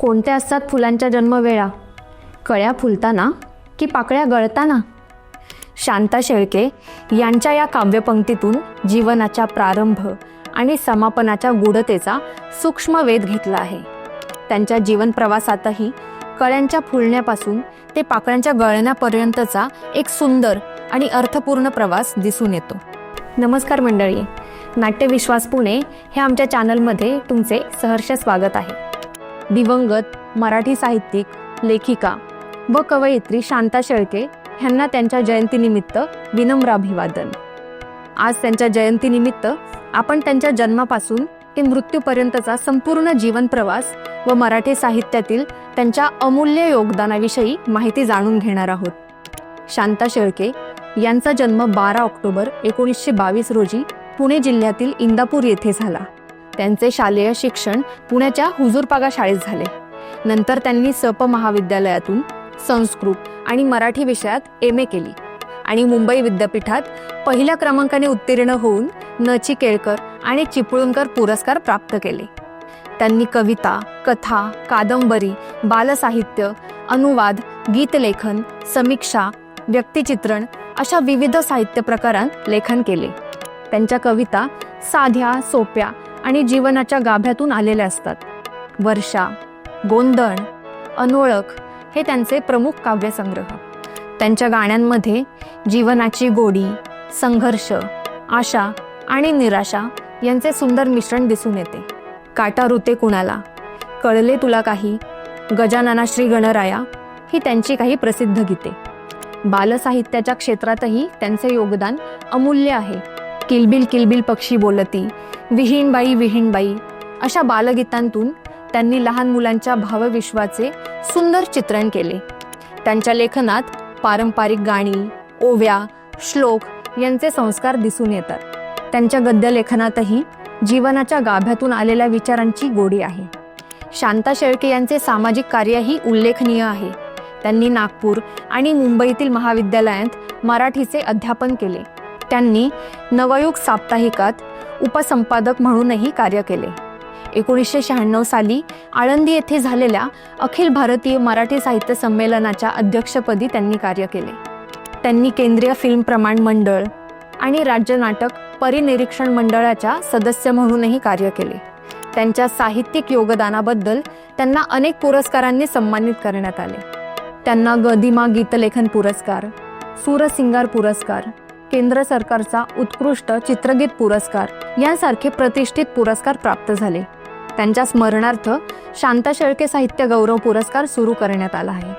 कोणत्या असतात फुलांच्या जन्मवेळा? कळ्या फुलताना की पाकळ्या गळताना? शांता शेळके यांच्या या काव्यपंक्तीतून जीवनाच्या प्रारंभ आणि समापनाच्या गूढतेचा सूक्ष्म वेध घेतला आहे. त्यांच्या जीवन प्रवासातही कळ्यांच्या फुलण्यापासून ते पाकळ्यांच्या गळण्यापर्यंतचा एक सुंदर आणि अर्थपूर्ण प्रवास दिसून येतो. नमस्कार मंडळी. नाट्यविश्वास पुणे हे आमच्या चॅनलमध्ये तुमचे सहर्ष स्वागत आहे. दिवंगत मराठी साहित्यिक लेखिका व कवयित्री शांता शेळके ह्यांना त्यांच्या जयंतीनिमित्त विनम्र अभिवादन. आज त्यांच्या जयंतीनिमित्त आपण त्यांच्या जन्मापासून ते मृत्यूपर्यंतचा संपूर्ण जीवन प्रवास व मराठी साहित्यातील त्यांच्या अमूल्य योगदानाविषयी माहिती जाणून घेणार आहोत. शांता शेळके यांचा जन्म बारा ऑक्टोबर एकोणीसशे बावीस रोजी पुणे जिल्ह्यातील इंदापूर येथे झाला. त्यांचे शालेय शिक्षण पुण्याच्या हुजूरपागा शाळेत झाले. नंतर त्यांनी सप महाविद्यालयातून संस्कृत आणि मराठी विषयात एम ए केली आणि मुंबई विद्यापीठात पहिल्या क्रमांकाने उत्तीर्ण होऊन नची केळकर आणि चिपळूणकर पुरस्कार प्राप्त केले. त्यांनी कविता कथा कादंबरी बालसाहित्य अनुवाद गीतलेखन समीक्षा व्यक्तिचित्रण अशा विविध साहित्य प्रकारांत लेखन केले. त्यांच्या कविता साध्या सोप्या आणि जीवनाच्या गाभ्यातून आलेल्या असतात. वर्षा गोंधळ अनोळख हे त्यांचे प्रमुख काव्यसंग्रह. त्यांच्या गाण्यांमध्ये जीवनाची गोडी संघर्ष आशा आणि निराशा यांचे सुंदर मिश्रण दिसून येते. काटा रुते कुणाला? कळले तुला काही? गजानना श्री गणराया ही त्यांची काही प्रसिद्ध गीते. बालसाहित्याच्या क्षेत्रातही त्यांचे योगदान अमूल्य आहे. किलबिल किलबिल पक्षी बोलती विहीणबाई विहीणबाई. अशा बालगीतांतून त्यांनी लहान मुलांच्या भावविश्वाचे सुंदर चित्रण केले. त्यांच्या लेखनात पारंपरिक गाणी ओव्या श्लोक यांचे संस्कार दिसून येतात. त्यांच्या गद्यलेखनातही जीवनाच्या गाभ्यातून आलेल्या विचारांची गोडी आहे. शांता शेळके यांचे सामाजिक कार्यही उल्लेखनीय आहे. त्यांनी नागपूर आणि मुंबईतील महाविद्यालयात मराठीचे अध्यापन केले. त्यांनी नवयुग साप्ताहिकात उपसंपादक म्हणूनही कार्य केले. एकोणीसशे शहाण्णव साली आळंदी येथे झालेल्या अखिल भारतीय मराठी साहित्य संमेलनाच्या अध्यक्षपदी त्यांनी कार्य केले. त्यांनी केंद्रीय फिल्म प्रमाण मंडळ आणि राज्य नाटक परिनिरीक्षण मंडळाच्या सदस्य म्हणूनही कार्य केले. त्यांच्या साहित्यिक योगदानाबद्दल त्यांना अनेक पुरस्कारांनी सन्मानित करण्यात आले. त्यांना गदिमा गीतलेखन पुरस्कार सूरसिंगार पुरस्कार केंद्र सरकारचा उत्कृष्ट चित्रगीत पुरस्कार. यांसारखे प्रतिष्ठित पुरस्कार प्राप्त झाले. त्यांच्या स्मरणार्थ शांता शेळके साहित्य गौरव पुरस्कार सुरू करण्यात आला आहे.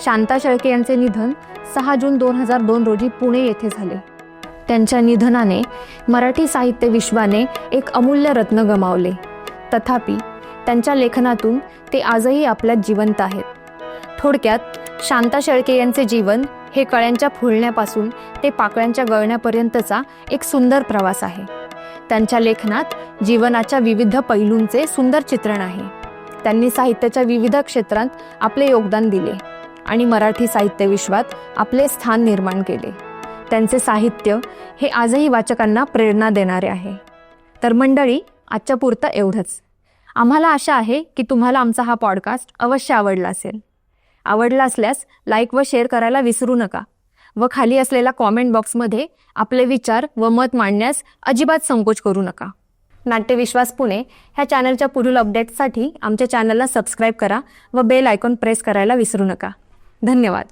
शांता शेळके यांचे निधन सहा जून दोन हजार दोन रोजी पुणे येथे झाले. त्यांच्या निधनाने मराठी साहित्य विश्वाने एक अमूल्य रत्न गमावले. तथापि त्यांच्या लेखनातून ते आजही आपल्यात जिवंत आहेत. थोडक्यात शांता शेळके यांचे जीवन हे कळ्यांच्या फुलण्यापासून ते पाकळ्यांच्या गळण्यापर्यंतचा एक सुंदर प्रवास आहे. त्यांच्या लेखनात जीवनाच्या विविध पैलूंचे सुंदर चित्रण आहे. त्यांनी साहित्याच्या विविध क्षेत्रात आपले योगदान दिले आणि मराठी साहित्य विश्वात आपले स्थान निर्माण केले. त्यांचे साहित्य हे आजही वाचकांना प्रेरणा देणारे आहे. तर मंडळी आजच्या पुरतं एवढंच. आम्हाला आशा आहे की तुम्हाला आमचा हा पॉडकास्ट अवश्य आवडला असेल. आवडला असल्यास लाईक व शेअर करायला विसरू नका. व खाली असलेल्या कॉमेंट बॉक्समध्ये आपले विचार व मत मांडण्यास अजिबात संकोच करू नका. नाट्यविश्वास पुणे ह्या चॅनलच्या पुढील अपडेट्ससाठी आमच्या चॅनलला सबस्क्राईब करा व बेल आयकॉन प्रेस करायला विसरू नका. धन्यवाद.